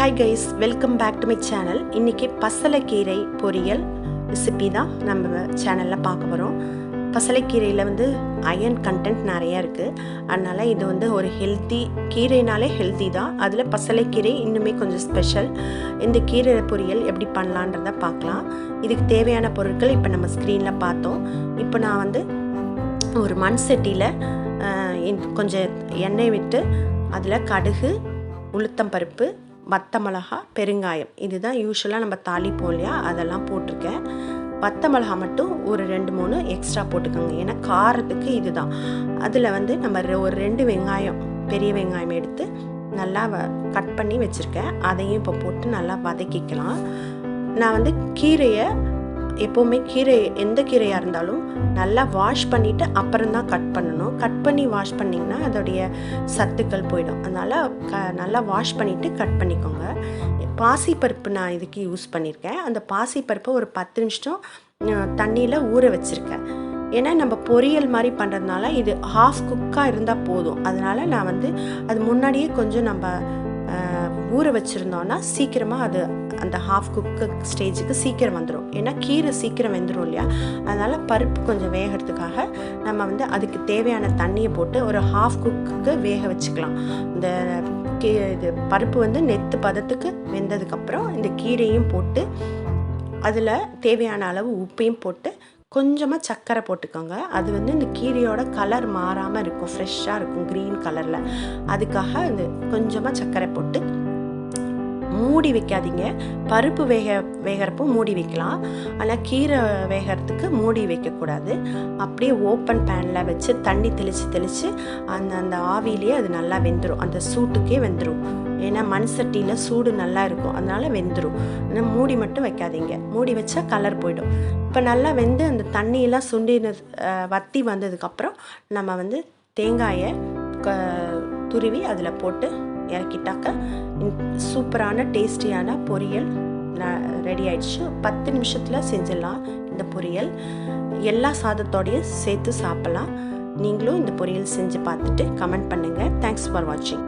Guys welcome back to my channel இன்றைக்கி பசலைக்கீரை பொரியல் ரெசிபி தான் நம்ம சேனலில் பார்க்க போகிறோம் பசலைக்கீரையில் வந்து அயன் கண்டென்ட் நிறையா இருக்குது அதனால் இது வந்து ஒரு ஹெல்த்தி கீரைனாலே ஹெல்த்தி தான். அதில் பசலைக்கீரை இன்னுமே கொஞ்சம் ஸ்பெஷல் இந்த கீரை பொரியல் எப்படி பண்ணலான்றத பார்க்கலாம். இதுக்கு தேவையான பொருட்கள் இப்போ நம்ம ஸ்க்ரீனில் பார்த்தோம். இப்போ நான் வந்து ஒரு மண் சட்டியில் கொஞ்சம் எண்ணெய் விட்டு அதில் கடுகு உளுத்தம்பருப்பு வத்த மிளகா பெருங்காயம். இதுதான் யூஸ்வலாக நம்ம தாளிப்போம் இல்லையா? அதெல்லாம் போட்டிருக்கேன். வத்த மிளகா மட்டும் ஒரு ரெண்டு மூணு எக்ஸ்ட்ரா போட்டுக்கோங்க. ஏன்னா காரத்துக்கு இதுதான். அதில் வந்து நம்ம ரெ- ஒரு ரெண்டு வெங்காயம் பெரிய வெங்காயம் எடுத்து நல்லா கட் பண்ணி வச்சுருக்கேன். அதையும் இப்போ போட்டு நல்லா வதக்கிக்கலாம். நான் வந்து கீரையை எப்போவுமே கீரை எந்த கீரையாக இருந்தாலும் நல்லா வாஷ் பண்ணிவிட்டு அப்புறம் தான் கட் பண்ணணும். கட் பண்ணி வாஷ் பண்ணிங்கன்னா அதோடைய சத்துக்கள் போயிடும். அதனால் க நல்லா வாஷ் பண்ணிவிட்டு கட் பண்ணிக்கோங்க. பாசிப்பருப்பு நான் இதுக்கு யூஸ் பண்ணியிருக்கேன் அந்த பாசிப்பருப்பை ஒரு பத்து நிமிஷம் தண்ணியில் ஊற வச்சுருக்கேன். ஏன்னா நம்ம பொரியல் மாதிரி பண்ணுறதுனால இது ஹாஃப் குக்காக இருந்தால் போதும். அதனால் நான் வந்து அது முன்னாடியே கொஞ்சம் நம்ம ஊற வச்சுருந்தோன்னா சீக்கிரமாக அது அந்த ஹாஃப் குக்கு ஸ்டேஜுக்கு சீக்கிரம் வந்துடும் ஏன்னா கீரை சீக்கிரம் வெந்துடும் இல்லையா? அதனால் பருப்பு கொஞ்சம் வேகிறதுக்காக நம்ம வந்து அதுக்கு தேவையான தண்ணியை போட்டு ஒரு ஹாஃப் குக்குக்கு வேக வச்சுக்கலாம். இந்த கீ இது பருப்பு வந்து நெத்து பதத்துக்கு வெந்ததுக்கப்புறம் இந்த கீரையும் போட்டு அதில் தேவையான அளவு உப்பையும் போட்டு கொஞ்சமாக சர்க்கரை போட்டுக்கோங்க. அது வந்து இந்த கீரையோட கலர் மாறாமல் இருக்கும். ஃப்ரெஷ்ஷாக இருக்கும் க்ரீன் கலரில் அதுக்காக இந்த கொஞ்சமாக சர்க்கரை போட்டு மூடி வைக்காதீங்க. பருப்பு வேக வேகிறப்போ மூடி வைக்கலாம். ஆனால் கீரை வேகிறதுக்கு மூடி வைக்கக்கூடாது. அப்படியே ஓப்பன் பேனில் வச்சு தண்ணி தெளித்து தெளித்து அந்த அந்த ஆவிலேயே அது நல்லா வெந்துடும் அந்த சூட்டுக்கே வெந்துடும் ஏன்னா மண் சட்டியில் சூடு நல்லா இருக்கும். அதனால் வெந்துடும் ஆனால் மூடி மட்டும் வைக்காதீங்க. மூடி வச்சா கலர் போயிடும். இப்போ நல்லா வெந்து அந்த தண்ணியெல்லாம் சுண்டின வத்தி வந்ததுக்கப்புறம் நம்ம வந்து தேங்காயை க துருவி அதில் போட்டு இறக்கிட்டாக்க சூப்பரான டேஸ்டியான பொரியல் ரெடி ஆயிடுச்சு. பத்து நிமிஷத்தில் செஞ்சிடலாம் இந்த பொரியல். எல்லா சாதத்தோடையும் சேர்த்து சாப்பிட்லாம். நீங்களும் இந்த பொரியல் செஞ்சு பார்த்துட்டு கமெண்ட் பண்ணுங்கள் தேங்க்ஸ் ஃபார் வாட்சிங்